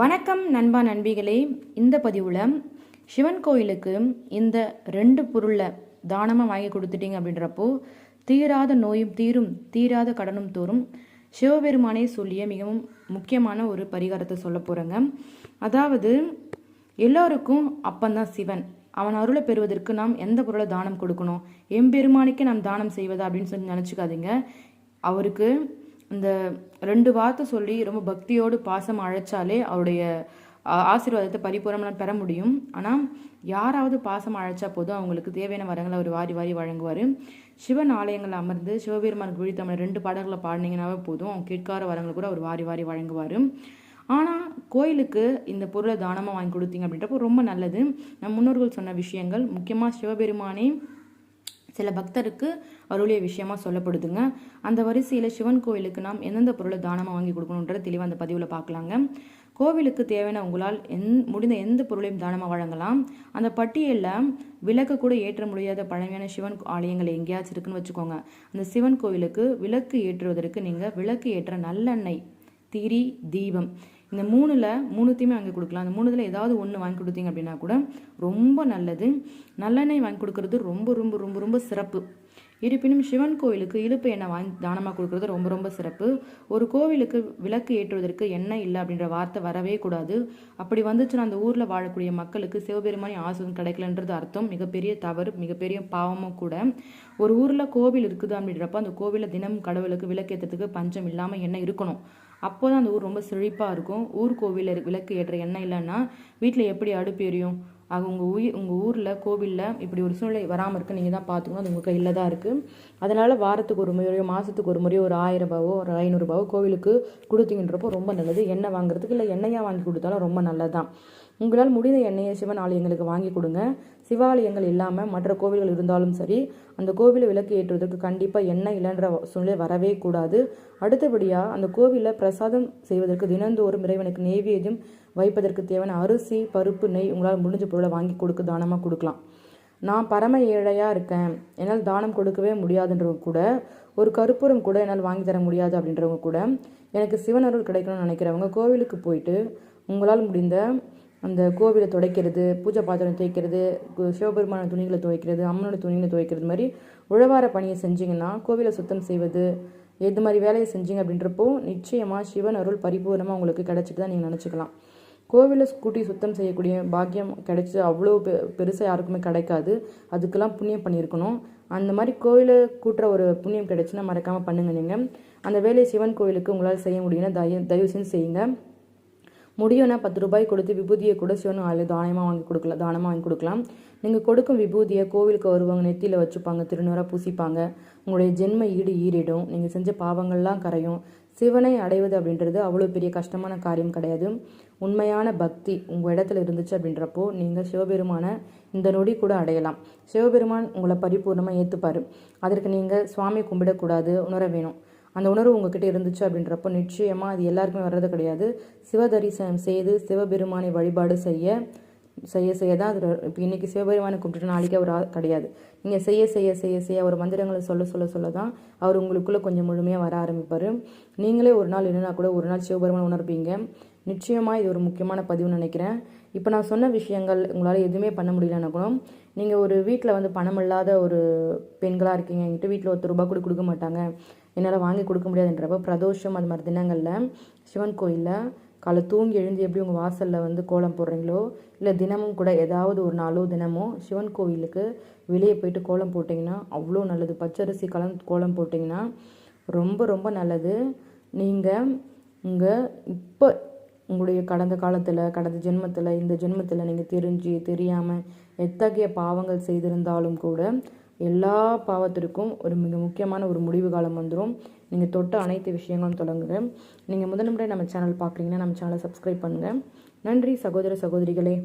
வணக்கம் நண்பா நண்பிகளே. இந்த பதிவில் சிவன் கோயிலுக்கு இந்த ரெண்டு பொருளை தானமாக வாங்கி கொடுத்துட்டீங்க அப்படின்றப்போ தீராத நோயும் தீரும் தீராத கடனும் தோறும் சிவபெருமானே சொல்லிய மிகவும் முக்கியமான ஒரு பரிகாரத்தை சொல்ல போகிறேங்க அதாவது எல்லோருக்கும் அப்பந்தான் சிவன். அவன் அருளை பெறுவதற்கு நாம் எந்த பொருளை தானம் கொடுக்கணும்? எம்பெருமானுக்கே நாம் தானம் செய்வதா அப்படின்னு சொல்லி நினச்சிக்காதீங்க. அவருக்கு இந்த ரெண்டு வார்த்தை சொல்லி ரொம்ப பக்தியோடு பாசம் அழைச்சாலே அவருடைய ஆசீர்வாதத்தை பரிபூரணமாக பெற முடியும். ஆனால் யாராவது பாசம் அழைச்சா போதும் அவங்களுக்கு தேவையான வரங்களை அவர் வாரி வாரி வழங்குவார். சிவன் ஆலயங்கள் அமர்ந்து சிவபெருமானுக்கு விழித்தமிழ் ரெண்டு பாடல்களை பாடினீங்கன்னாவே போதும். அவங்க கேட்காத வரங்களை கூட அவர் வாரி வாரி வழங்குவார். ஆனால் கோயிலுக்கு இந்த பொருளை தானமாக வாங்கி கொடுத்தீங்க அப்படின்றப்போ ரொம்ப நல்லது. நம் முன்னோர்கள் சொன்ன விஷயங்கள் முக்கியமாக சிவபெருமானே சில பக்தருக்கு அருளிய விஷயமா சொல்லப்படுதுங்க. அந்த வரிசையில் சிவன் கோவிலுக்கு நாம் எந்தெந்த பொருளை தானமாக வாங்கி கொடுக்கணுன்றத தெளிவாக அந்த பதிவில் பார்க்கலாங்க கோவிலுக்கு தேவையான உங்களால் எந் முடிந்த எந்த பொருளையும் தானமாக வழங்கலாம். அந்த பட்டியலில் விளக்கு கூட ஏற்ற முடியாத பழமையான சிவன் ஆலயங்கள் எங்கேயாச்சும் இருக்குன்னு வச்சுக்கோங்க. அந்த சிவன் கோவிலுக்கு விளக்கு ஏற்றுவதற்கு நீங்கள் விளக்கு ஏற்ற நல்லெண்ணெய் திரி தீபம் இந்த மூணில் மூணுத்தையுமே வாங்கி கொடுக்கலாம். அந்த மூணுல ஏதாவது ஒன்று வாங்கி கொடுத்தீங்க அப்படின்னா கூட ரொம்ப நல்லது. நல்லெண்ணெய் வாங்கி கொடுக்கறது ரொம்ப ரொம்ப ரொம்ப ரொம்ப சிறப்பு. இருப்பினும் சிவன் கோயிலுக்கு இழுப்பு எண்ணெய் வாங்கி தானமாக கொடுக்கறது ரொம்ப ரொம்ப சிறப்பு. ஒரு கோவிலுக்கு விளக்கு ஏற்றுவதற்கு எண்ணெய் இல்லை அப்படின்ற வார்த்தை வரவே கூடாது. அப்படி வந்துச்சுன்னா அந்த ஊரில் வாழக்கூடிய மக்களுக்கு சிவபெருமானி ஆசிரியம் கிடைக்கலன்றது அர்த்தம். மிகப்பெரிய தவறு மிகப்பெரிய பாவமும் கூட. ஒரு ஊரில் கோவில் இருக்குது அப்படின்றப்ப அந்த கோவிலில் தினம் கடவுளுக்கு விளக்கேற்றத்துக்கு பஞ்சம் இல்லாமல் எண்ணெய் இருக்கணும். அப்போ தான் அந்த ஊர் ரொம்ப செழிப்பாக இருக்கும். ஊர் கோவிலில் விளக்கு ஏற்ற எண்ணெய் இல்லைன்னா வீட்டில் எப்படி அடுப்பு எரியும்? அது உங்கள் உயிர் உங்கள் ஊரில் கோவிலில் இப்படி ஒரு சூழ்நிலை வராமல் இருக்கு. நீங்கள் தான் பார்த்துக்கணும் அது உங்கள் கையில் தான் இருக்குது அதனால் வாரத்துக்கு ஒரு முறையோ மாதத்துக்கு ஒரு முறையோ ஒரு ஆயிரம் ரூபாவோ ஒரு ஐநூறுரூபாவோ கோவிலுக்கு கொடுத்தீங்கன்றப்போ ரொம்ப நல்லது. எண்ணெய் வாங்குறதுக்கு இல்லை எண்ணெயாக வாங்கி கொடுத்தாலும் ரொம்ப நல்லது தான் உங்களால் முடிந்த எண்ணெயை சிவன் ஆலயங்களுக்கு வாங்கி கொடுங்க. சிவாலயங்கள் இல்லாமல் மற்ற கோவில்கள் இருந்தாலும் சரி அந்த கோவிலை விளக்கு ஏற்றுவதற்கு கண்டிப்பாக எண்ணெய் இல்லைன்ற சூழ்நிலை வரவே கூடாது. அடுத்தபடியாக அந்த கோவிலில் பிரசாதம் செய்வதற்கு தினந்தோறும் இறைவனுக்கு நெய்வேதியம் வைப்பதற்கு தேவையான அரிசி பருப்பு நெய் உங்களால் முடிஞ்ச பொருளை வாங்கி கொடுக்க தானமாக கொடுக்கலாம். நான் பரம ஏழையாக இருக்கேன். என்னால் தானம் கொடுக்கவே முடியாதுன்றவங்க கூட ஒரு கருப்பூரம் கூட என்னால் வாங்கி தர முடியாது அப்படின்றவங்க கூட எனக்கு சிவன் அருள் கிடைக்கணும்னு நினைக்கிறவங்க கோவிலுக்கு போயிட்டு உங்களால் முடிந்த அந்த கோவிலை துடைக்கிறது பூஜை பாத்திரம் துவைக்கிறது கு- சிவபெருமான துணிகளை துவைக்கிறது அம்மனோட துணிகளை துவைக்கிறது மாதிரி உழவார பணியை செஞ்சீங்கன்னா கோவிலை சுத்தம் செய்வது எது மாதிரி வேலையை செஞ்சீங்க அப்படின்றப்போ நிச்சயமாக சிவன் அருள் பரிபூர்ணமாக உங்களுக்கு கிடச்சிட்டு தான் நீங்கள் நினச்சிக்கலாம். கோவிலில் கூட்டி சுத்தம் செய்யக்கூடிய பாக்கியம் கிடைச்சி அவ்வளோ பெ பெருசாக யாருக்குமே கிடைக்காது. அதுக்கெல்லாம் புண்ணியம் பண்ணியிருக்கணும். அந்த மாதிரி கோவிலை கூட்டுற ஒரு புண்ணியம் கிடைச்சுன்னா மறக்காமல் பண்ணுங்க நீங்கள் அந்த வேலையை சிவன் கோவிலுக்கு உங்களால் செய்ய முடியும்னா தயவு தயவு செஞ்சு செய்யுங்க. முடியும்னா பத்து ரூபாய் கொடுத்து விபூதியை கூட சிவன் ஆளு தானமாக வாங்கி கொடுக்கலாம் தானமாக வாங்கி கொடுக்கலாம். நீங்கள் கொடுக்கும் விபூதியை கோவிலுக்கு வருவாங்க நெத்தியில் வச்சுப்பாங்க திருநூறாக பூசிப்பாங்க. உங்களுடைய ஜென்ம ஈடு ஈரிடும் நீங்கள் செஞ்ச பாவங்கள்லாம் கரையும். சிவனை அடைவது அப்படின்றது அவ்வளோ பெரிய கஷ்டமான காரியம் கிடையாது. உண்மையான பக்தி உங்கள் இடத்துல இருந்துச்சு அப்படின்றப்போ நீங்கள் சிவபெருமான இந்த நொடி கூட அடையலாம். சிவபெருமான் உங்களை பரிபூர்ணமாக ஏற்றுப்பார் அதற்கு நீங்கள் சுவாமி கும்பிடக்கூடாது உணர வேணும். அந்த உணர்வு உங்ககிட்ட இருந்துச்சு அப்படின்றப்போ நிச்சயமாக அது எல்லாருக்குமே வர்றது கிடையாது. சிவதரிசனம் செய்து சிவபெருமானை வழிபாடு செய்ய செய்ய செய்ய தான் அது இப்போ இன்றைக்கி சிவபெருமானை கும்பிட்டு நாளைக்கு அவர் கிடையாது. நீங்கள் செய்ய செய்ய செய்ய செய்ய அவர் மந்திரங்களை சொல்ல சொல்ல சொல்ல தான் அவர் உங்களுக்குள்ளே கொஞ்சம் முழுமையாக வர ஆரம்பிப்பார். நீங்களே ஒரு நாள் என்னென்னா கூட ஒரு நாள் சிவபெருமானை உணர்ப்பீங்க. நிச்சயமாக இது ஒரு முக்கியமான பதிவுன்னு நினைக்கிறேன். இப்போ நான் சொன்ன விஷயங்கள் உங்களால் எதுவுமே பண்ண முடியலன்னா கூட நீங்கள் ஒரு வீட்டில் வந்து பணம் இல்லாத ஒரு பெண்களாக இருக்கீங்க என்கிட்ட வீட்டில் ஒருத்தர் ரூபாய் கூட கொடுக்க மாட்டாங்க என்னால் வாங்கி கொடுக்க முடியாதுன்றப்ப பிரதோஷம் அது மாதிரி தினங்களில் சிவன் கோயிலில் காலை தூங்கி எழுந்து எப்படி உங்கள் வாசலில் வந்து கோலம் போடுறீங்களோ இல்லை தினமும் கூட ஏதாவது ஒரு நாளோ தினமோ சிவன் கோவிலுக்கு வெளியே போயிட்டு கோலம் போட்டிங்கன்னா அவ்வளோ நல்லது. பச்சரிசி கலந்து கோலம் போட்டிங்கன்னா ரொம்ப ரொம்ப நல்லது. நீங்கள் உங்கள் இப்போ உங்களுடைய கடந்த காலத்தில் கடந்த ஜென்மத்தில் இந்த ஜென்மத்தில் நீங்கள் தெரிஞ்சு தெரியாமல் எத்தகைய பாவங்கள் செய்திருந்தாலும் கூட எல்லா பாவத்திற்கும் ஒரு மிக முக்கியமான ஒரு முடிவு காலம் வந்துடும் நீங்கள் தொட்ட அனைத்து விஷயங்களும் தொடங்குங்க. நீங்கள் முதல் முறை நம்ம சேனல் பார்க்குறீங்கன்னா நம்ம சேனலை சப்ஸ்கிரைப் பண்ணுங்கள் நன்றி சகோதர சகோதரிகளே.